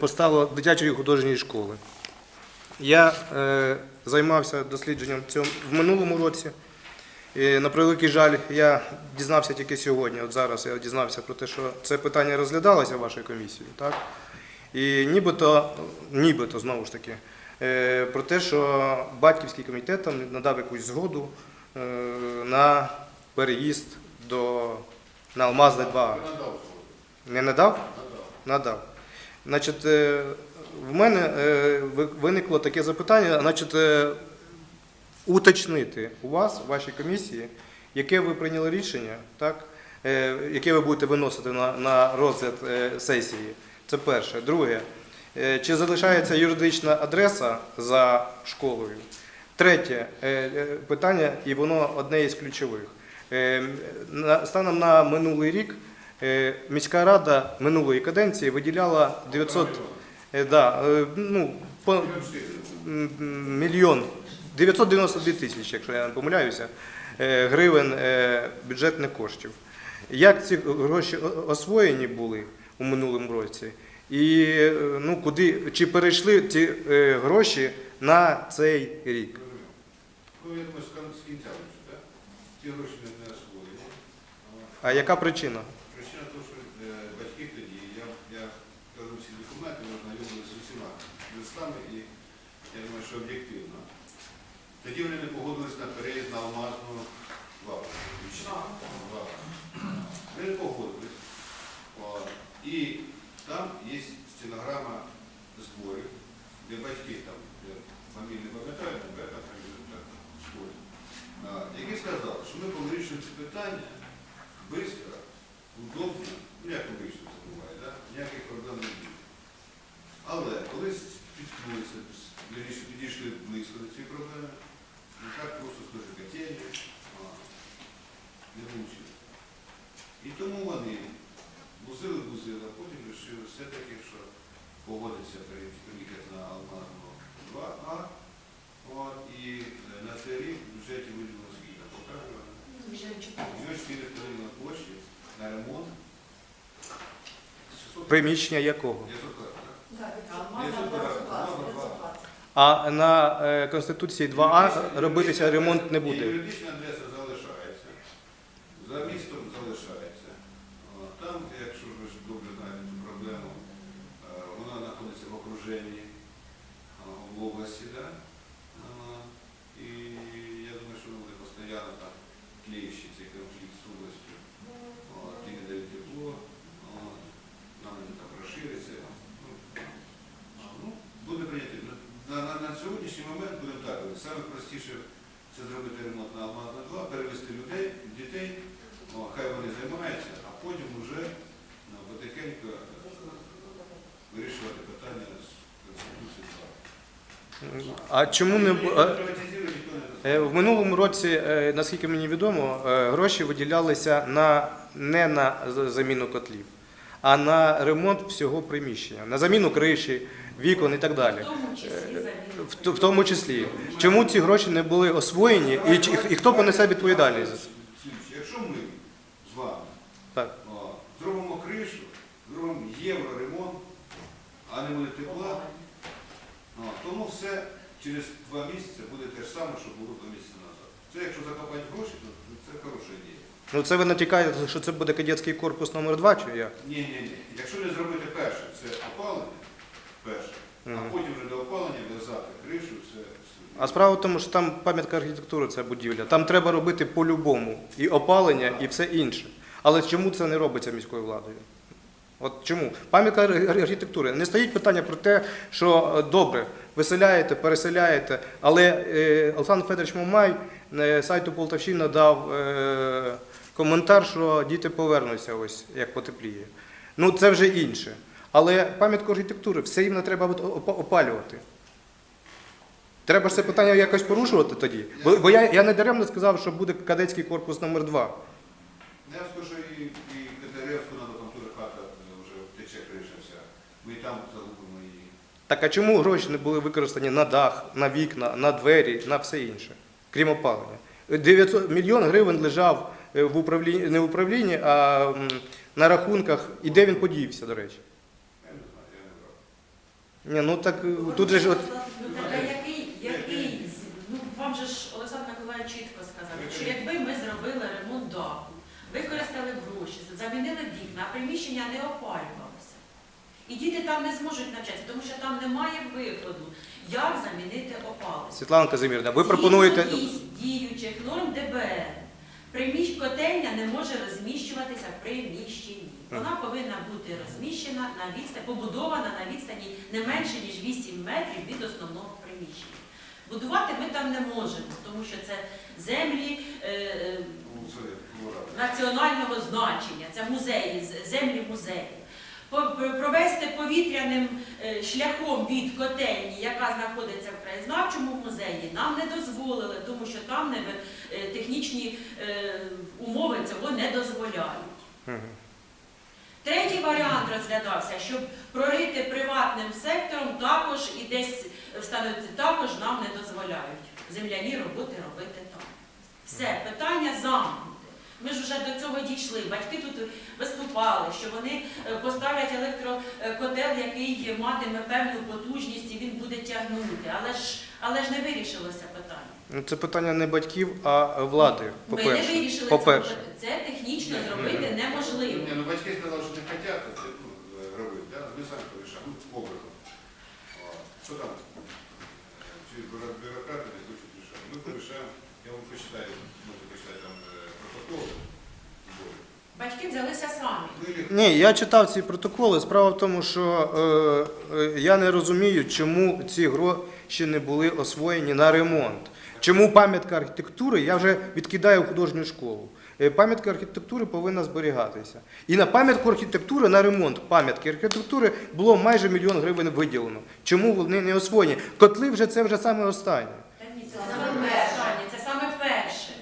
поставила дитячої художньої школи. Я е, займався дослідженням цього в минулому році. І, на превеликий жаль, я дізнався тільки сьогодні. От зараз я дізнався про те, що це питання розглядалося вашою комісією. Так? І нібито, нібито знову ж таки, е, про те, що батьківський комітет там надав якусь згоду е, на переїзд до на Алмазне 2. Не надав? Надав. Значить, е, в мене е, виникло таке запитання, значить, е, уточнити у вас, у вашій комісії, яке ви прийняли рішення, так, яке ви будете виносити на, на розгляд сесії. Це перше. Друге, чи залишається юридична адреса за школою? Третє питання, і воно одне із ключових. Станом на минулий рік міська рада минулої каденції виділяла 900 е, да, е, ну, по, мільйон 992 тисячі, якщо я не помиляюся, е, гривень е, бюджетних коштів. Як ці гроші освоєні були у минулому році? І е, ну, куди, чи перейшли ці е, гроші на цей рік? Ну, я думаю, з кінця так? Ці гроші не освоєні. А яка причина? Причина того, що е, батьки тоді, я, я кажу всі документи, ми ознайомилися з усіма листами, і я думаю, що об'єктивно. Тоді вони не погодились на переїзд на Алмазну 2. Два. Вони не погодились. І там є стенограма зборів, де батьки там, я фамілії не пам'ятаю, там, так, в школі, а, які сказали, що ми повирішуємо це питання швидко, удобно, ну як обично це буває, да? ніяких проблем не буде. Але коли вірніше підійшли близько до цієї проблеми, не так просто скажу котельні, не влучили. І тому вони бузили-бузили, а потім вирішили все-таки, що погодиться приїхати на Алмазну 2А, от, і е, на цей рік в бюджеті виділено скільки, покажемо. Мільйон 4 на площі на ремонт. 600 Приміщення якого? 500 квадратів, так? А на е, Конституції 2А робитися ремонт не буде. Юридична адреса залишається. За містом залишається. О, Там, якщо ви ж добре знаєте цю проблему, е, вона знаходиться в окруженні а, в області, да? А, і я думаю, що буде постійно там тліючий цей конфлікт з областю. От, І не дають тепло, от, нам вони там розшириться. Ну, а, ну, буде прийнято. На, на, на сьогоднішній момент будемо так, саме простіше це зробити ремонт на Алмазна 2, перевести людей, дітей, о, хай вони займаються, а потім вже ну, потихеньку вирішувати питання з Конституції 2. А чому не а- Е, В минулому році, е, наскільки мені відомо, е, гроші виділялися на, не на заміну котлів, а на ремонт всього приміщення, на заміну криші, вікон і так далі. В, т- в тому числі. Чому ці гроші не були освоєні і, чи- і хто понесе відповідальність за це? Якщо ми з вами Так. зробимо кришу, зробимо євроремонт, а не буде тепла, тому все через два місяці буде те ж саме, що було два місяці назад. Це якщо закопати гроші, то це хороша ідея. Ну це ви натякаєте, що це буде кадетський корпус номер 2 чи як? Ні, ні, ні. Якщо не зробити перше, це опалення, перше, а потім вже до опалення в'язати кришу, все. А справа в тому, що там пам'ятка архітектури, ця будівля. Там треба робити по-любому і опалення, і все інше. Але чому це не робиться міською владою? От чому? Пам'ятка архітектури. Не стоїть питання про те, що е, добре, виселяєте, переселяєте, але е, Олександр Федорович Мамай на сайту Полтавщина дав е, коментар, що діти повернуться, ось як потепліє. Ну це вже інше. Але пам'ятку архітектури все рівно треба опалювати. Треба ж це питання якось порушувати тоді. Бо, бо я, я не даремно сказав, що буде кадетський корпус номер 2 Я скажу, і, і Катеревську треба там хата е, вже тече криша вся. Ми і там загубимо її. Так а чому гроші не були використані на дах, на вікна, на двері, на все інше, крім опалення? 900 мільйон гривень лежав е, в управлінні, не в управлінні, а на рахунках. І де він подівся, до речі? Я не знаю, я не брав. Ні, ну так е, тут же ж от. Який, який, ну вам же ж Олександр Миколаївич чітко сказав, що якби ми зробили ремонт даху, використали гроші, замінили вікна, а приміщення не опалювалося. І діти там не зможуть навчатися, тому що там немає виходу, як замінити опалення. Світлана Казимірна, ви пропонуєте. Діючих норм ДБР. Приміщ... Котельня не може розміщуватися в приміщенні. Вона повинна бути розміщена на відстані, побудована на відстані не менше, ніж 8 метрів від основного приміщення. Будувати ми там не можемо, тому що це землі е, е, національного значення, це музеї, землі музею. Провести повітряним е, шляхом від котельні, яка знаходиться в краєзнавчому музеї, нам не дозволили, тому що там е, технічні е, умови цього не дозволяють. Третій варіант розглядався, щоб прорити приватним сектором, також і десь встановити, також нам не дозволяють земляні роботи робити там. Все, питання замкнуте. Ми ж вже до цього дійшли. Батьки тут виступали, що вони е, поставлять електрокотел, який матиме певну потужність і він буде тягнути. Але ж, але ж не вирішилося питання. Ну, це питання не батьків, а влади. Ми не вирішили питання. Це технічно зробити неможливо. Ні, ну батьки сказали, що не хочуть це ну, робити, да? ми самі порішаємо, ну, образом. Що там? Чи бюро- бюрократи не хочуть рішати? Ми порішаємо, я вам почитаю, можете почитати там е, протоколи. зборів. Батьки взялися самі. Ні, я читав ці протоколи. Справа в тому, що е, е, я не розумію, чому ці гроші не були освоєні на ремонт. Чому пам'ятка архітектури, я вже відкидаю художню школу. Е, Пам'ятка архітектури повинна зберігатися. І на пам'ятку архітектури, на ремонт пам'ятки архітектури було майже мільйон гривень виділено. Чому вони не освоєні? Котли вже це вже саме останнє. Та ні, це саме перше. Це саме перше.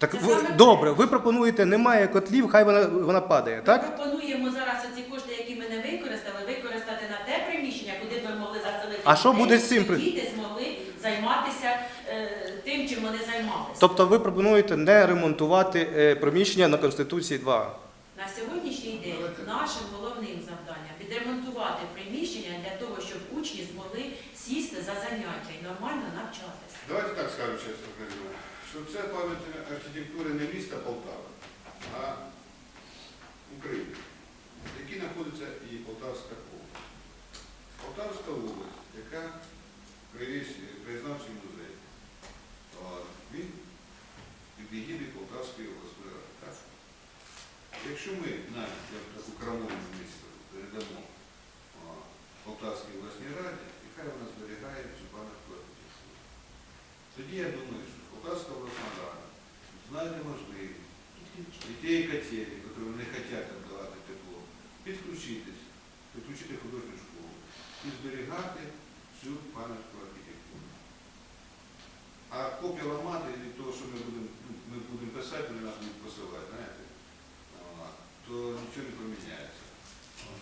Так Це ви, саме добре, ви пропонуєте, немає котлів, хай вона, вона падає, Ми пропонуємо зараз оці кошти, які ми не використали, використати на те приміщення, куди б ми могли заселити. А що буде з цим при- Діти змогли займатися е, тим, чим вони займалися. Тобто ви пропонуєте не ремонтувати е, приміщення на Конституції 2. На сьогоднішній день нашим головним завданням відремонтувати приміщення для того, щоб учні змогли сісти за заняття і нормально навчатися. Давайте так скажу чесно, Каріна, що це пам'ятник архітектури не міста Полтава, а України, в якій знаходиться і Полтавська область. Полтавська область, яка краєвісь- краєзнавчий музей, а, він під егідою Полтавської обласної ради. Так? Якщо ми навіть як таку крамольну місто передамо а, Полтавській обласній раді, яка вона зберігає цю пам'ятку архітектури. Тоді я думаю, що Полтавська обласна рада знайде можливість і тієї котелі, які не хочуть віддавати тепло, підключитись, підключити художню школу і зберігати цю пам'ятку архітектури. А копія ламати від того, що ми будемо ну, ми будемо писати, вони нас будуть посилати, знаєте, то нічого не поміняється.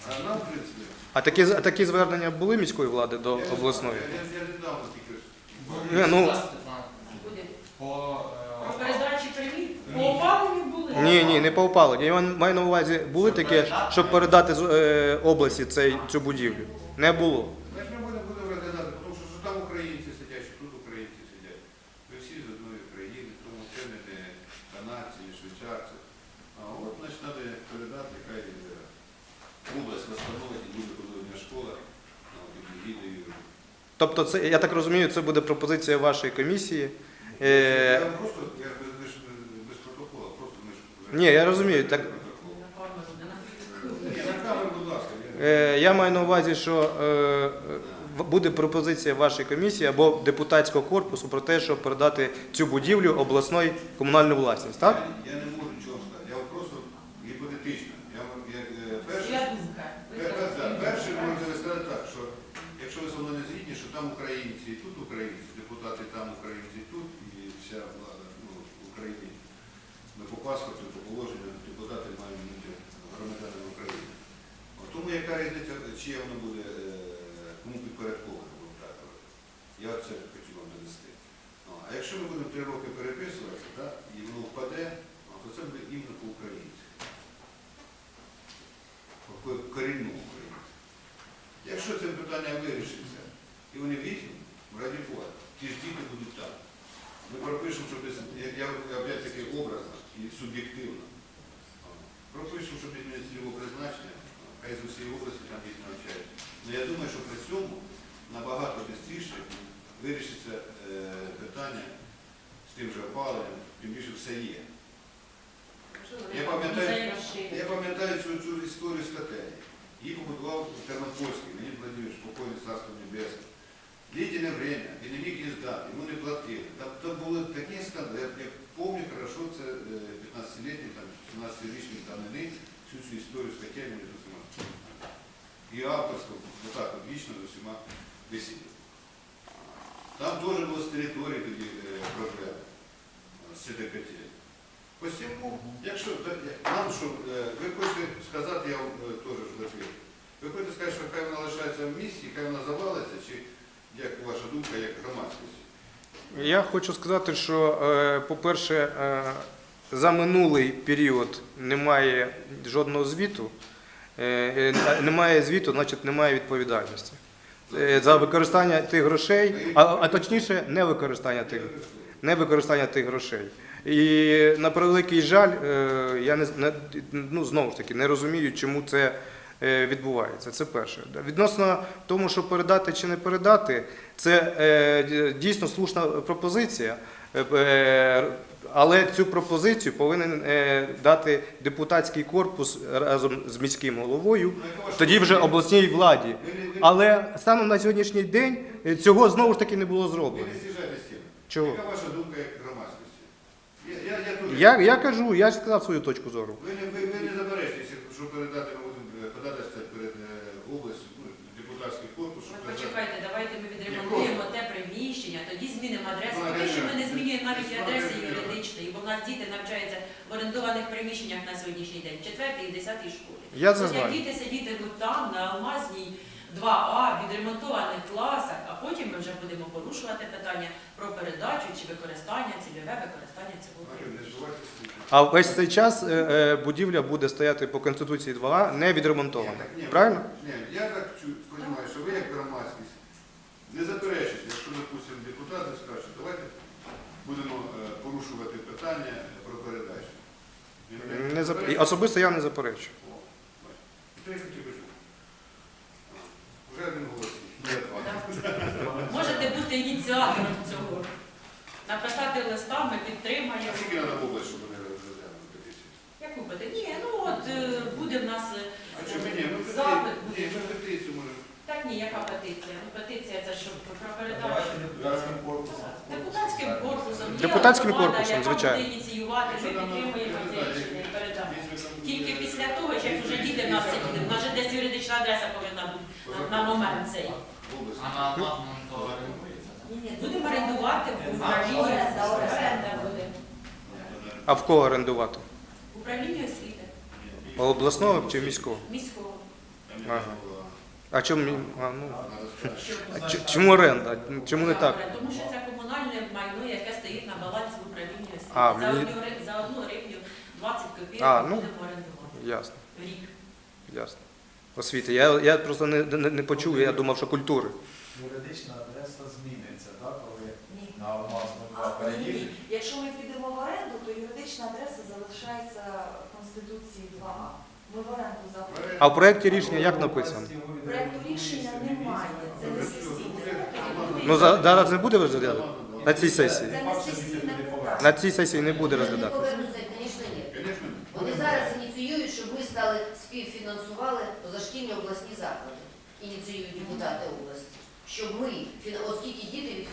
А нам, в принципі, А такі, а такі звернення були міської влади до я обласної? Я, я, я недавно тільки Ні, ну- По, е, передачі привіт. По опаленню. Ні, ні, не по опаленню. Я маю на увазі, були такі, щоб передати з е, області цей, цю будівлю? Не було. Ми будемо будемо розглядати, тому що, там українці сидять, що тут українці сидять. Ми всі з одної країни, тому це не канадці, не швейцарці. А от, значить, треба передати, хай область встановить і буде художня школа а. Тобто, це, я так розумію, це буде пропозиція вашої комісії. Я Е, просто, я без, без, без протоколу, просто ми ж вже... Ні, я розумію, так- е, я маю на увазі, що е, буде пропозиція вашої комісії або депутатського корпусу про те, щоб передати цю будівлю обласної комунальної власність, так? Я не можу нічого сказати. Я вам просто гіпотетично. Я, вам- я, е, перше, Моя думка. Ви Пер- пер- сказали. так, Перше можна сказати так, що якщо ви зі мною не згідні, що там українці, і тут українці, депутати там українці, і тут, і вся влада ну, в Україні. Ми по паспорту, по положенню депутати мають бути громадянами України. От Тому яка різниця, чиє воно буде, е, кому підпорядковане, говорити. Я це хочу вам донести. Ну, А якщо ми будемо три роки переписуватися, і воно впаде, ну, то це буде іменно по українці. По корінну українцю. Якщо це питання вирішиться. І вони візьмуть, раді Бога, ті ж діти будуть там. Ми пропишемо, що без, я, я опять-таки образно і суб'єктивно. Пропишемо, що без цільового призначення, хай з усієї області там діти навчаються. Але я думаю, що при цьому набагато швидше вирішиться е, питання з тим же опаленням, тим більше все є. Я пам'ятаю, я пам'ятаю цю, цю історію з котельні. Її побудував Тернопольський, Леонід Владимирович, покойний царство небесне. Длительне время, він не міг її здати, йому не платили. Там, там були такі скандали, я, пам'ятаю хорошо, це е, 15-літній, там, 17-річний давнини, всю цю історію з усіма. І авторство, отак от вічно з усіма весілля. Там теж було з території тоді е, проблеми е, з котельні. Посімку, якщо нам що, е, ви хочете сказати, я вам теж відповім. Ви хочете сказати, що хай вона лишається в місті, хай вона завалиться, чи як ваша думка, як громадськості? Я хочу сказати, що, по-перше, за минулий період немає жодного звіту. Е, е, Немає звіту, значить немає відповідальності. Е, За використання тих грошей, а, а точніше, не використання тих, не використання тих грошей. І на превеликий жаль, я не, ну, знову ж таки не розумію, чому це відбувається. Це перше. Відносно тому, що передати чи не передати, це дійсно слушна пропозиція. Е, е, Але цю пропозицію повинен е, дати депутатський корпус разом з міським головою, тоді вже обласній владі. Але станом на сьогоднішній день цього знову ж таки не було зроблено. Чого? Яка ваша думка як громадськості? Я, кажу, я ж сказав свою точку зору. Ви не, ви, ви не заперечуєте, що передати ми будемо е, податися перед е, областю, ну, депутатський корпус, щоб Ви передати. почекайте, давайте ми відремонтуємо те приміщення, тоді змінимо адресу. Ну, Поки що ми не Галина, змінюємо навіть і Галина, адреси Галина. юридичної, бо в нас діти навчаються в орендованих приміщеннях на сьогоднішній день, в 4 і 10 школі. Я це як знаю. діти сидітимуть там, на Алмазній 2А, відремонтованих класах, а потім ми вже будемо порушувати питання про передачу чи використання, цільове використання цього. А весь цей час е, е, будівля буде стояти по Конституції 2А не відремонтована. Ні, так, ні, Правильно? Ні, я так розумію, що ви як громадськість не заперечуєте, якщо, допустимо, депутати скажуть, будемо е, порушувати питання про передачу. Він Не зап... Особисто я не. О. А, Вже один голос. Можете бути ініціатором цього. Написати листа, ми підтримаємо. А скільки треба область, щоб вони розглянули петицію? Яку буде? Ні, ну от е, буде в нас е? Ми запит. ні, ми петицію можемо. Так яка петиція? Ну, петиція це що про передачу. Депутатським корпусом. Депутатським корпусом. Є Депутатським громада, корпусом, яка звичайно. буде ініціювати, ми Що підтримуємо це рішення і передамо. Тільки після того, як вже діти в нас сиділи, в нас же десь юридична адреса повинна бути на, на момент цей. А на Алмазному то. Будемо орендувати в управлінні. Оренда буде. А в кого орендувати? Управління освіти. Обласного чи міського? Міського. Ага. А чому, а, ну, а ч- чому оренда? Чому не так? Тому що це комунальне майно, яке стоїть на балансі освіти. А, в за, лі- одну, гри- за одну гривню 20 копійок А, ну. будемо орендувати Ясно, в рік. ясно. Освіти. Я, я просто не, не, не почув, я думав, що культури. Юридична адреса зміниться, так, коли Ні. на Алмазному А, 2 переїде. ні. Якщо ми підемо в оренду, то юридична адреса залишається в Конституції 2А. Ми в оренду заходимо. А в проєкті рішення як написано? Проекту рішення немає, це не сесійне питання. Ну за- зараз не буде розглядати? На цій сесії? Це не сесійне питання. На цій сесії не буде Вони розглядати. повернуться, звісно, ні. Вони зараз ініціюють, щоб ми стали співфінансували позашкільні обласні заклади. Ініціюють депутати області. Щоб ми, фіна- оскільки діти від-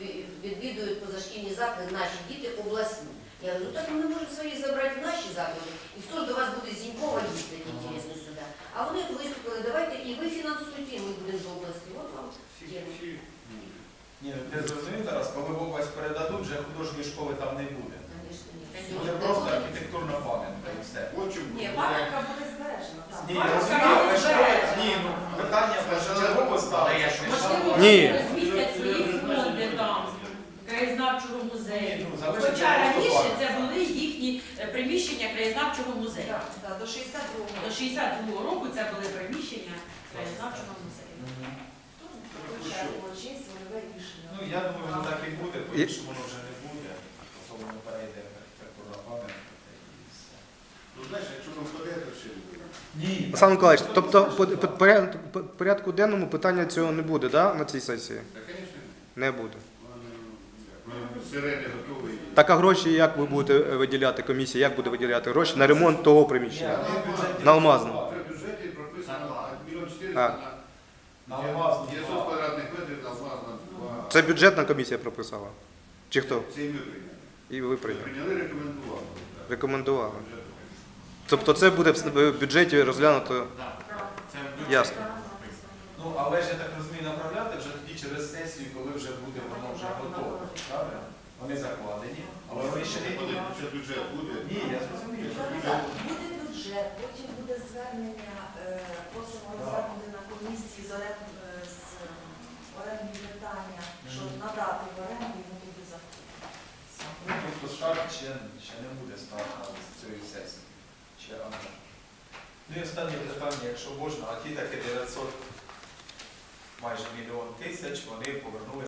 від- відвідують позашкільні заклади, наші діти обласні. Я говорю, ну так ми можемо свої забрати в наші заклади, і хто ж до вас буде з Зінькова їздити, інтересно, сюди. А вони от виступили, давайте і ви фінансуєте, і ми будемо з області. От вам ну, Ні, ну ти зрозумів зараз, коли в область передадуть, вже художньої школи там не буде. Звісно, ні. Буде просто архітектурна пам'ятка і все. Ні, пам'ятка буде збережена. Ні, Пам'ятка розумію, але збережена. ні, ну питання першочергово. Можливо, Ні. краєзнавчого музею. Так, так, До 62-го. До 62-го року це були приміщення краєзнавчого музею. Ну, я думаю, воно так і буде, по-іншому воно вже не буде, особливо перейде архітектурна пам'ятка і все. Ну, знаєш, якщо нам порядок ще буде. Ні. Олександр Миколаївич, тобто по- порядку денному питання цього не буде, да, на цій сесії? Та, звісно, Не буде готові. Так а гроші як ви будете виділяти комісія, як буде виділяти гроші на ремонт того приміщення? На Алмазну. При бюджеті прописано мільйон А. 400 На на Алмазну 900 квадратних метрів на Алмазну. Це бюджетна комісія прописала? Чи хто? Це і ми прийняли. І ви прийняли? Прийняли, рекомендували. Рекомендували. Тобто це буде в бюджеті розглянуто ясно. Ну, але ж я так розумію, направляти вже через сесію, коли вже буде воно вже готове. Правильно? Вони закладені, але вони ще не Коли ще бюджет буде. Ні, я зрозумів. Буде бюджет, потім буде звернення, е, просимо розглянути на комісії з е, з орендні питання, щоб надати в оренду, і воно буде заходити. Ну, тобто старт ще, не буде старта з цієї сесії. Ще рано. Ну і останнє питання, якщо можна, а ті таки 900 майже мільйон тисяч, вони повернули